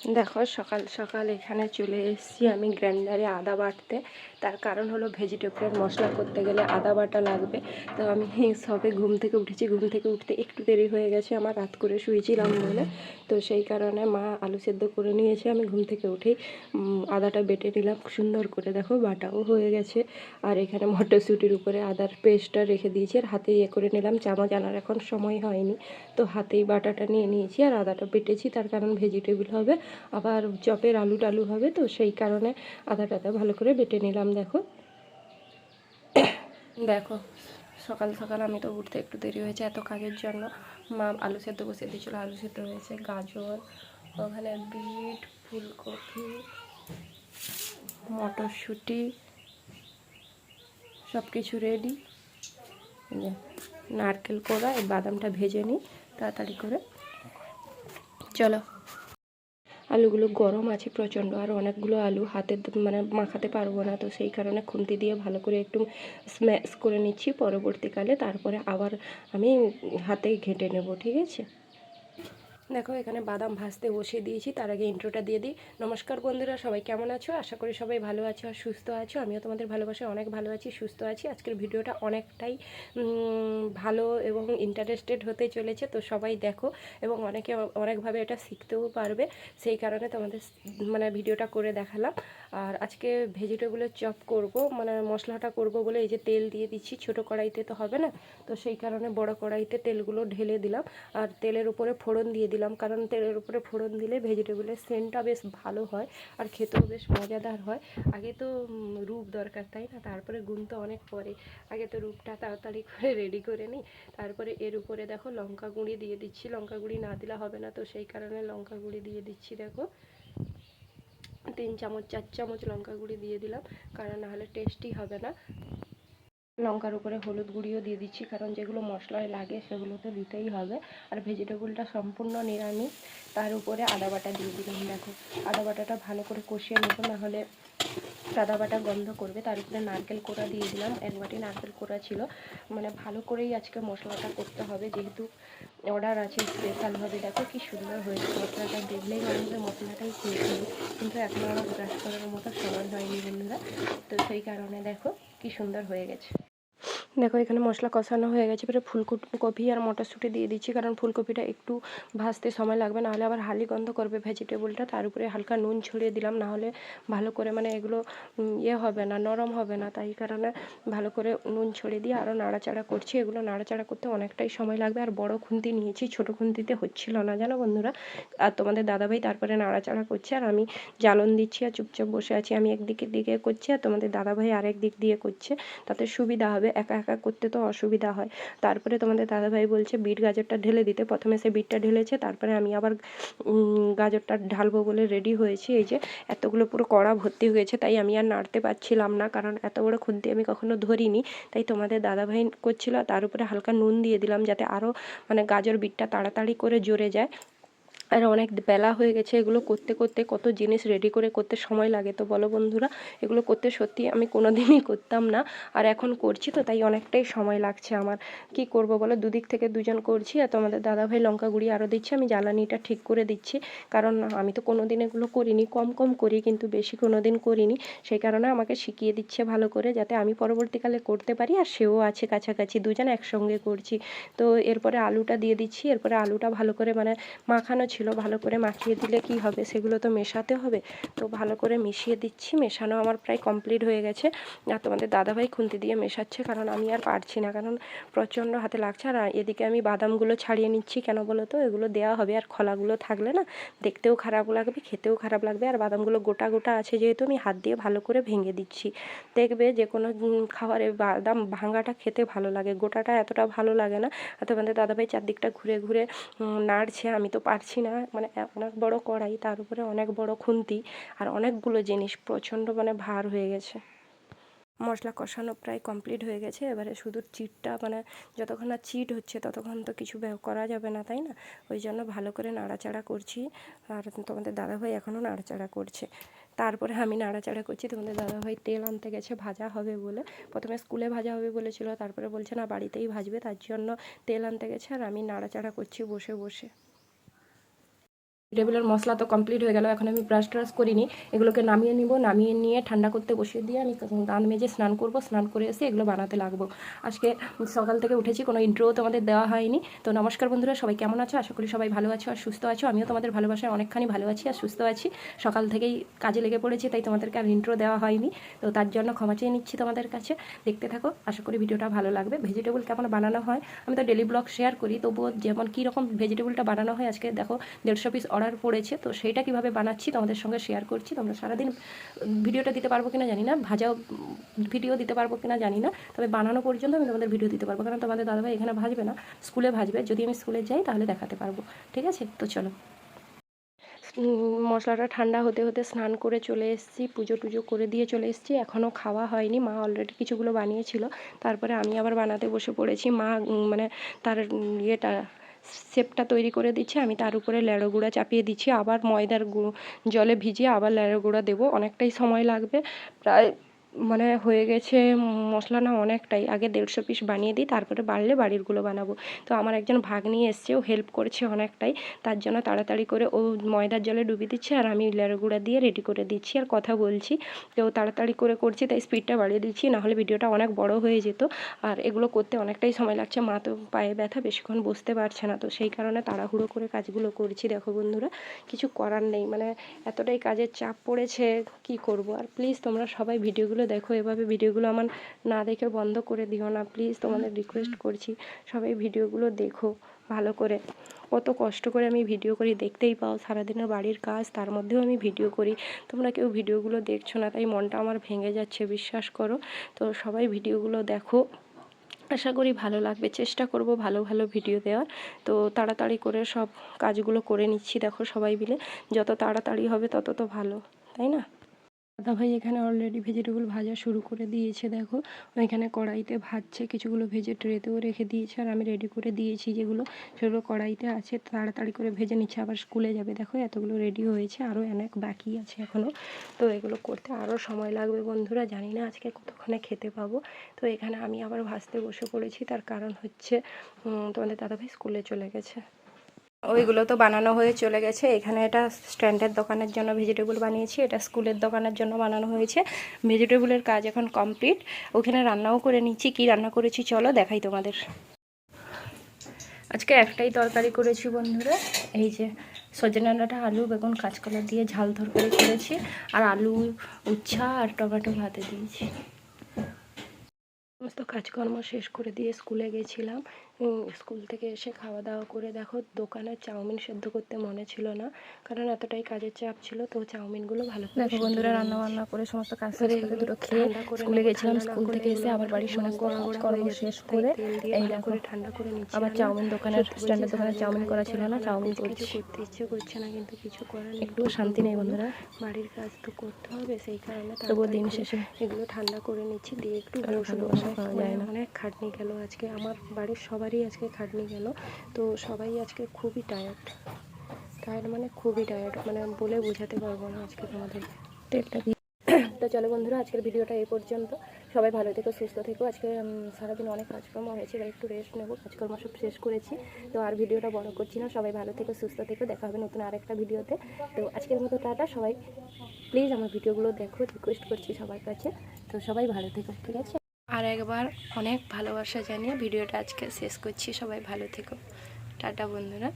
দেখো সকাল সকাল এখানে চলে এসেছি আমি গ্রাইন্ডারে আদা বাটতে। তার কারণ হলো ভেজিটেবলের মশলা করতে গেলে আদা বাটা লাগবে। তো আমি সবে ঘুম থেকে উঠেছি, ঘুম থেকে উঠতে একটু দেরি হয়ে গেছে, আমার রাত করে শুয়েছিলাম বলে। তো সেই কারণে মা আলু সেদ্ধ করে নিয়েছে, আমি ঘুম থেকে উঠেই আদাটা বেটে নিলাম। সুন্দর করে দেখো বাটাও হয়ে গেছে। আর এখানে মটরশুঁটির উপরে আদার পেস্টটা রেখে দিয়েছি আর হাতে ইয়ে করে নিলাম। চামচ আনার এখন সময় হয়নি। তো হাতেই বাটাটা নিয়ে নিয়েছি আর আদাটা বেটেছি, তার কারণ ভেজিটেবল হবে, আবার চপের আলু টালু হবে। তো সেই কারণে আদা টাদা ভালো করে বেটে নিলাম। দেখো। দেখো, সকাল সকাল আমি তো উঠতে একটু দেরি হয়েছে, এত কাজের জন্য। মা আলু সেদ্ধ বসিয়ে দিয়েছিলো, আলু সেদ্ধ হয়েছে, গাজর, ওখানে বিট, ফুলকপি, মটরশুঁটি সব কিছু রেডি নারকেল কোড়া, এই বাদামটা ভেজে নিই, তাড়াতাড়ি করে। চলো। আলুগুলো গরম আছে প্রচণ্ড, আর অনেকগুলো আলু হাতে মানে মাখাতে পারব না, তো সেই কারণে খুন্তি দিয়ে ভালো করে একটু স্ম্যাশ করে নিচ্ছি, পরবর্তীকালে তারপরে আবার আমি হাতে ঘেঁটে নেব, ঠিক আছে? দেখো, এখানে বাদাম ভাজতে বসিয়ে দিয়েছি, তার আগে ইন্ট্রোটা দিয়ে দিই। নমস্কার বন্ধুরা, সবাই কেমন আছো? আশা করি সবাই ভালো আছো আর সুস্থ আছো। আমিও তোমাদের ভালোবাসায় অনেক ভালো আছি, সুস্থ আছি। আজকের ভিডিওটা অনেকটাই ভালো এবং ইন্টারেস্টেড হতে চলেছে, তো সবাই দেখো এবং অনেকে অনেকভাবে এটা শিখতেও পারবে। সেই কারণে তোমাদের মানে ভিডিওটা করে দেখালাম। আর আজকে ভেজিটেবলের চপ করব মানে মশলাটা করব বলে এই যে তেল দিয়ে দিচ্ছি, ছোট কড়াইতে তো হবে না, তো সেই কারণে বড় কড়াইতে তেলগুলো ঢেলে দিলাম। আর তেলের উপরে ফোড়ন দিয়ে দিলাম, কারণ তেলের উপরে ফোড়ন দিলে ভেজিটেবলের সেন্টটা বেশ ভালো হয় আর খেতেও বেশ মজাদার হয়। আগে তো রূপ দরকার, তাই না? তারপরে গুণ তো অনেক পরে। আগে তো রূপটা তাড়াতাড়ি করে রেডি করে নিই। তারপরে এর উপরে দেখো লঙ্কা গুঁড়ি দিয়ে দিচ্ছি। লঙ্কা গুঁড়ি না দিলে হবে না, তো সেই কারণে লঙ্কা গুঁড়ি দিয়ে দিচ্ছি, দেখো। তিন চামচ চার চামচ লঙ্কা গুঁড়ি দিয়ে দিলাম কারণ নাহলে টেস্টি হবে না। লঙ্কার উপরে হলুদ গুঁড়িও দিয়ে দিচ্ছি, কারণ যেগুলো মশলায় লাগে সেগুলো তো দিতেই হবে। আর ভেজিটেবলটা সম্পূর্ণ নিরামিষ, তার উপরে আদা বাটা দিয়ে দিলাম। দেখো, আদা বাটাটা ভালো করে কষিয়ে নেব, নাহলে সাদা বাটা গন্ধ করবে। তার উপরে নারকেল কোড়া দিয়ে দিলাম, এক বাটি নারকেল কোড়া ছিল। মানে ভালো করেই আজকে মশলাটা করতে হবে, যেহেতু অর্ডার আছে স্পেশালভাবে দেখো কি সুন্দর হয়েছে মশলাটা, দেখলেই মনে হবে মশলাটাই খেয়েছি কিন্তু এখন আমার ব্রাশ করার মতো সময় হয়নি বন্ধুরা। তো সেই কারণে দেখো কি সুন্দর হয়ে গেছে। দেখো, এখানে মশলা কষানো হয়ে গেছে। এবারে ফুলকপি আর মটরশুঁটি দিয়ে দিচ্ছি, কারণ ফুলকপিটা একটু ভাজতে সময় লাগবে। নাহলে আবার হালি গন্ধ করবে ভেজিটেবলটা, তার উপরে হালকা নুন ছড়িয়ে দিলাম। নাহলে ভালো করে মানে এগুলো ইয়ে হবে না, নরম হবে না। তাই কারণে ভালো করে নুন ছড়িয়ে দিয়ে আরও নাড়াচাড়া করছি। এগুলো নাড়াচাড়া করতে অনেকটাই সময় লাগবে। আর বড় খুন্তি নিয়েছি, ছোট খুন্তিতে হচ্ছিল না, জানো বন্ধুরা? আর তোমাদের দাদাভাই তারপরে নাড়াচাড়া করছে, আর আমি জ্বালন দিচ্ছি আর চুপচাপ বসে আছি। আমি একদিকে দিকে করছি আর তোমাদের দাদাভাই আরেক দিক দিয়ে করছে। তাতে সুবিধা হবে, একা একা করতে তো অসুবিধা হয়। তারপরে তোমাদের দাদাভাই বলছে, বিট গাজরটা ঢেলে দিতে। প্রথমে সে বিটটা ঢেলেছে, তারপরে আমি আবার গাজরটা ঢালবো বলে রেডি হয়েছি। এই যে এতগুলো পুরো কড়া ভর্তি হয়েছে, তাই আমি আর নাড়তে পারছিলাম না, কারণ এত বড় খুন্তি আমি কখনো ধরিনি। তাই তোমাদের দাদাভাই করছিল, তার উপরে হালকা নুন দিয়ে দিলাম, যাতে আরও মানে গাজর বিটটা তাড়াতাড়ি করে জোরে যায়। আর অনেক বেলা হয়ে গেছে, এগুলো করতে করতে কত জিনিস রেডি করে করতে সময় লাগে তো বলো বন্ধুরা। এগুলো করতে সত্যি আমি কোনো দিনই করতাম না আর এখন করছি তো, তাই অনেকটাই সময় লাগছে আমার। কি করব বলো? দুদিক থেকে দুজন করছি আর তোমাদের দাদাভাই লঙ্কা গুঁড়ি আরও দিচ্ছে, আমি জ্বালানিটা ঠিক করে দিচ্ছি। কারণ আমি তো কোনো দিন এগুলো করিনি, কম কম করি কিন্তু বেশি কোনো দিন করিনি। সেই কারণে আমাকে শিখিয়ে দিচ্ছে ভালো করে যাতে আমি পরবর্তীকালে করতে পারি আর সেও আছে কাছাকাছি, দুজন একসঙ্গে করছি। তো এরপরে আলুটা দিয়ে দিচ্ছি, এরপরে আলুটা ভালো করে মানে মাখানো ছিল ভালো করে মাখিয়ে দিলে কি হবে? সেগুলো তো মেশাতে হবে। তো ভালো করে মিশিয়ে দিচ্ছি, মেশানো আমার প্রায় কমপ্লিট হয়ে গেছে। আর তোমাদের দাদাভাই খুন্তি দিয়ে মেশাচ্ছে, কারণ আমি আর পারছি না, কারণ প্রচণ্ড হাতে লাগছে। আর এদিকে আমি বাদামগুলো ছাড়িয়ে নিচ্ছি, কেন বলো তো? এগুলো দেওয়া হবে, আর খোলাগুলো থাকলে না দেখতেও খারাপ লাগবে, খেতেও খারাপ লাগবে। আর বাদামগুলো গোটা গোটা আছে, যেহেতু আমি হাত দিয়ে ভালো করে ভেঙে দিচ্ছি। দেখবে যে কোনো খাবারে বাদাম ভাঙাটা খেতে ভালো লাগে, গোটাটা এতটা ভালো লাগে না। আর তোমাদের দাদাভাই চারদিকটা ঘুরে ঘুরে নাড়ছে, আমি তো পারছি না। মানে অনেক বড় কড়াই, তার উপরে অনেক বড় খুন্তি আর অনেকগুলো জিনিস প্রচণ্ড মানে ভার হয়ে গেছে। মশলা কষানো প্রায় কমপ্লিট হয়ে গেছে। এবারে শুধু চিটটা মানে যতক্ষণ না চিট হচ্ছে, ততক্ষণ তো কিছু করা যাবে না, তাই না? ওই জন্য ভালো করে নাড়াচাড়া করছি। আর তোমাদের দাদাভাই এখনও নাড়াচাড়া করছে। তারপরে আমি নাড়াচাড়া করছি। তোমাদের দাদাভাই তেল আনতে গেছে, ভাজা হবে বলে। প্রথমে স্কুলে ভাজা হবে বলেছিল, তারপরে বলছে, না, বাড়িতেই ভাজবে। তার জন্য তেল আনতে গেছে আর আমি নাড়াচাড়া করছি বসে বসে। টেবিলের মশলা তো কমপ্লিট হয়ে গেল, এখন আমি ব্রাশ ট্রাশ করিনি, এগুলোকে নামিয়ে নিব, নামিয়ে নিয়ে ঠান্ডা করতে বসিয়ে দিয়ে আমি দাঁত মেজে স্নান করব, স্নান করে এসে এগুলো বানাতে লাগবো। আজকে সকাল থেকে উঠেছি, কোনো ইন্ট্রোও তোমাদের দেওয়া হয়নি, তো নমস্কার বন্ধুরা, সবাই কেমন আছো? আশা করি সবাই ভালো আছো আর সুস্থ আছো। আমিও তোমাদের ভালোবাসায় অনেকখানি ভালো আছি আর সুস্থ আছি। সকাল থেকেই কাজে লেগে পড়েছি, তাই তোমাদেরকে আর ইন্ট্রো দেওয়া হয়নি, তো তার জন্য ক্ষমা চেয়ে নিচ্ছি তোমাদের কাছে। দেখতে থাকো, আশা করি ভিডিওটা ভালো লাগবে। ভেজিটেবল কেমন বানানো হয়, আমি তো ডেলি ব্লগ শেয়ার করি, তবুও যেমন কীরকম ভেজিটেবলটা বানানো হয়, আজকে দেখো দেড়শো পিস অর্ডার পড়েছে, তো সেইটা কীভাবে বানাচ্ছি তোমাদের সঙ্গে শেয়ার করছি। তোমরা সারাদিন ভিডিওটা দিতে পারব কিনা জানি না, ভাজাও ভিডিও দিতে পারব কিনা জানি না, তবে বানানো পর্যন্ত আমি তোমাদের ভিডিও দিতে পারব, কারণ তোমাদের দাদাভাই এখানে ভাজবে না, স্কুলে ভাজবে, যদি আমি স্কুলে যাই তাহলে দেখাতে পারব, ঠিক আছে? তো চলো। মশলাটা ঠান্ডা হতে হতে স্নান করে চলে এসেছি, পুজো টুজো করে দিয়ে চলে এসেছি এখনও খাওয়া হয়নি, মা অলরেডি কিছুগুলো বানিয়েছিল, তারপরে আমি আবার বানাতে বসে পড়েছি, মা মানে তার ইয়েটা শেপটা তৈরি করে দিচ্ছি, আমি তার উপরে লেড়ো গুঁড়া চাপিয়ে দিচ্ছি। আবার ময়দার জলে ভিজিয়ে আবার লেড়ো গুঁড়া দেবো, অনেকটাই সময় লাগবে। প্রায় মানে হয়ে গেছে মশলা না অনেকটাই। আগে দেড়শো পিস বানিয়ে দিই, তারপরে বাড়লে বাড়িরগুলো বানাবো। তো আমার একজন ভাগ্নি এসছে, ও হেল্প করছে অনেকটাই। তার জন্য তাড়াতাড়ি করে ও ময়দার জলে ডুবিয়ে দিচ্ছে আর আমি লেড়ো গুঁড়া দিয়ে রেডি করে দিচ্ছি আর কথা বলছি। তো তাড়াতাড়ি করে করছি, তাই স্পিডটা বাড়িয়ে দিচ্ছি, নাহলে ভিডিওটা অনেক বড় হয়ে যেত। আর এগুলো করতে অনেকটাই সময় লাগছে, মা তো পায়ে ব্যথা, বেশিক্ষণ বসতে পারছে না। তো সেই কারণে তাড়াহুড়ো করে কাজগুলো করছি, দেখো বন্ধুরা। কিছু করার নেই মানে এতটাই কাজের চাপ পড়েছে, কি করব? আর প্লিজ তোমরা সবাই ভিডিওগুলো দেখো, এভাবে ভিডিওগুলো আমার না দেখে বন্ধ করে দিও না প্লিজ তোমাদের রিকোয়েস্ট করছি, সবাই ভিডিওগুলো দেখো ভালো করে। কত কষ্ট করে আমি ভিডিও করি, দেখতেই পাও সারাদিনের বাড়ির কাজ, তার মধ্যেও আমি ভিডিও করি। তোমরা কেউ ভিডিওগুলো দেখছ না, তাই মনটা আমার ভেঙে যাচ্ছে, বিশ্বাস করো। তো সবাই ভিডিওগুলো দেখো। আশা করি ভালো লাগবে, চেষ্টা করব ভালো ভালো ভিডিও দেওয়ার। তো তাড়াতাড়ি করে সব কাজগুলো করে নিচ্ছি, দেখো সবাই মিলে। যত তাড়াতাড়ি হবে তত তো ভালো, তাই না? দাদা ভাই এখানে অলরেডি ভেজিটেবল ভাজা শুরু করে দিয়েছে, দেখো। এখানে কড়াইতে ভাজছে, কিছুগুলো ভেজে ট্রেতেও রেখে দিয়েছে, আর আমি রেডি করে দিয়েছি যেগুলো সেগুলো কড়াইতে আছে, তাড়াতাড়ি করে ভেজে নিচ্ছে, আবার স্কুলে যাবে। দেখো, এতগুলো রেডি হয়েছে আরও অনেক বাকি আছে এখনও তো এগুলো করতে আরও সময় লাগবে, বন্ধুরা, জানি না আজকে কতক্ষণে খেতে পাবো। তো এখানে আমি আবার ভাজতে বসে পড়েছি, তার কারণ হচ্ছে তোমাদের দাদাভাই স্কুলে চলে গেছে। ওইগুলো তো বানানো হয়ে চলে গেছে। এখানে এটা স্ট্যান্ডের দোকানের জন্য ভেজিটেবল বানিয়েছি, এটা স্কুলের দোকানের জন্য বানানো হয়েছে। ভেজিটেবলের কাজ এখন কমপ্লিট। ওখানে রান্নাও করে নিচ্ছি, কি রান্না করেছি চলো দেখাই তোমাদের। আজকে একটাই তরকারি করেছি বন্ধুরা, এই যে সজনে আলু, বেগুন, কাঁচকলা দিয়ে ঝাল তরকারি করেছি, আর আলু, উচ্ছা আর টমেটো ভাতে দিয়েছি। সমস্ত কাজকর্ম শেষ করে দিয়ে স্কুলে গেছিলাম। স্কুল থেকে এসে খাওয়া দাওয়া করে দেখো দোকানে চাউমিন সেদ্ধ করতে মনে ছিল না কারণ এতটাই কাজের চাপ ছিল তো চাউমিনগুলো ভালো করে দেখো বন্ধুরা রান্না বান্না করে সমস্ত কাজ করে দুটো খেয়ে স্কুলে গেছিলাম স্কুল থেকে এসে আবার বাড়ির কাজকর্ম হয়ে শেষ করে এই দেখো করে ঠান্ডা করে নিচ্ছি আবার চাউমিন দোকানের স্ট্যান্ডের দোকানে চাউমিন করা ছিল না চাউমিন করছি। করতে ইচ্ছে করছে না কিন্তু কিছু করার নেই। একটু শান্তি নেই বন্ধুরা। বাড়ির কাজ তো করতে হবে সেই কারণে তবুও দিন শেষে এগুলো ঠান্ডা করে নিচ্ছি দিয়ে একটু ভালোবাসা অনেক মানে যায় না। অনেক খাটনি গেল আজকে। আমার বাড়ির সবারই আজকে খাটনি গেল। তো সবাই আজকে খুবই টায়ার্ড টায়ার্ড মানে খুবই টায়ার্ড মানে বলে বোঝাতে পারব না আজকে তোমাদের। তেলটা তো চলো বন্ধুরা আজকের ভিডিওটা এই পর্যন্ত। সবাই ভালো থেকো সুস্থ থেকো। আজকে সারাদিন অনেক কাজকর্ম হয়েছে এবার একটু রেস্ট নেব। কাজকর্ম সব শেষ করেছি। তো আর ভিডিওটা বড় করছি না। সবাই ভালো থেকো সুস্থ থেকো। দেখা হবে নতুন আরেকটা ভিডিওতে। তো আজকের মতো টাটা। সবাই প্লিজ আমার ভিডিওগুলো দেখো। রিকোয়েস্ট করছি সবার কাছে। তো সবাই ভালো থেকো ঠিক আছে? আর একবার অনেক ভালোবাসা জানিয়ে ভিডিওটা আজকে শেষ করছি। সবাই ভালো থেকো। টাটা বন্ধুরা।